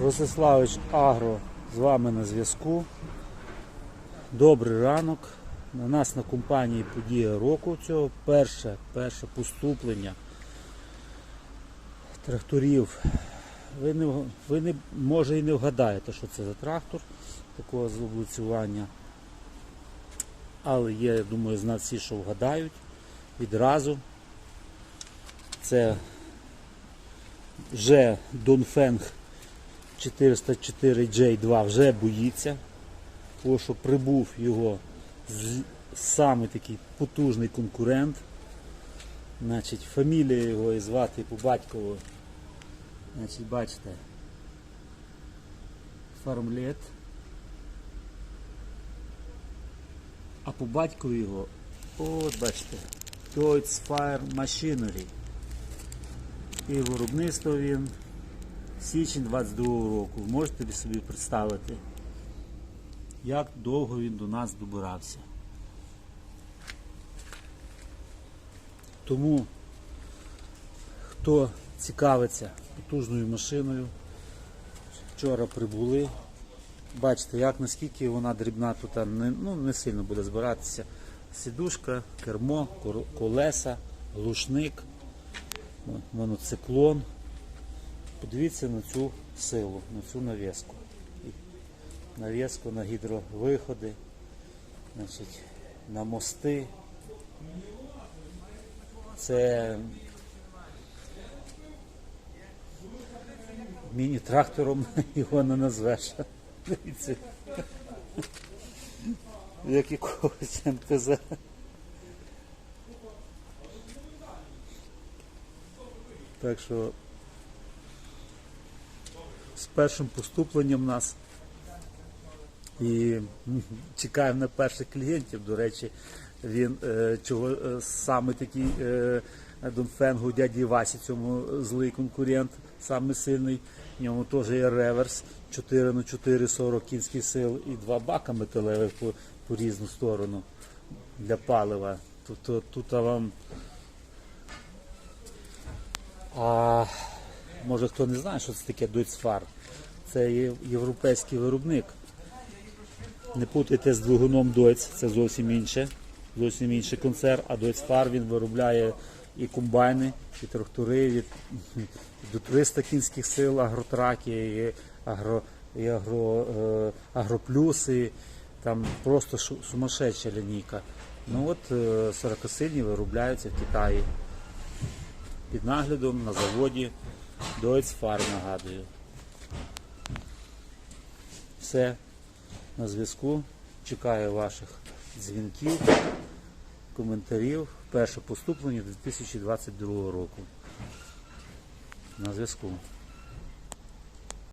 Ростиславич Агро з вами на зв'язку. Добрий ранок. На нас на компанії подія року цього перше, перше поступлення тракторів. Ви не, ви не може і не вгадаєте, що це за трактор такого зоблицювання. Але є, я думаю, знав всі, що вгадають відразу. Це вже Донфенг 404J2 вже боїться, тому що прибув його саме такий потужний конкурент. Значить, фамілія його і звати по батькову. Значить, бачите. Фармлет. А по батькові його, от бачите, Deutz Fire Machinery. І виробництво він січень 22 року. Можете собі представити, як довго він до нас добирався. Тому, хто цікавиться потужною машиною, вчора прибули. Бачите, як наскільки вона дрібна тут не, ну, не сильно буде збиратися. Сідушка, кермо, колеса, глушник, мо- моноциклон. Подивіться на цю силу, на цю нав'язку. Нав'язку на гідровиходи, значить, на мости. Це міні-трактором його не назвеш. Дивіться. Як якогось МТЗ. Так що з першим поступленням нас і чекаємо на перших клієнтів. До речі, він е, чого е, саме такий е, Донфенгу дяді Васі, цьому злий конкурент, саме сильний. В ньому теж є реверс 4 на 4 40 кінських сил і два бака металевих по, по різну сторону для палива. Тобто тут вам. А, може хто не знає, що це таке Deutz-Fahr. Це європейський виробник. Не путайте з двигуном Deutz, це зовсім інше. Зовсім інший концерн, а Deutz-Fahr він виробляє і комбайни, і трактори від до 300 кінських сил, агротраки, і, агро, і агро, е, агроплюси. Там просто сумасшедша лінійка. Ну от е, 40-сильні виробляються в Китаї під наглядом на заводі Deutz-Fahr, нагадую. Все на зв'язку. Чекаю ваших дзвінків, коментарів. Перше поступлення 2022 року. На зв'язку.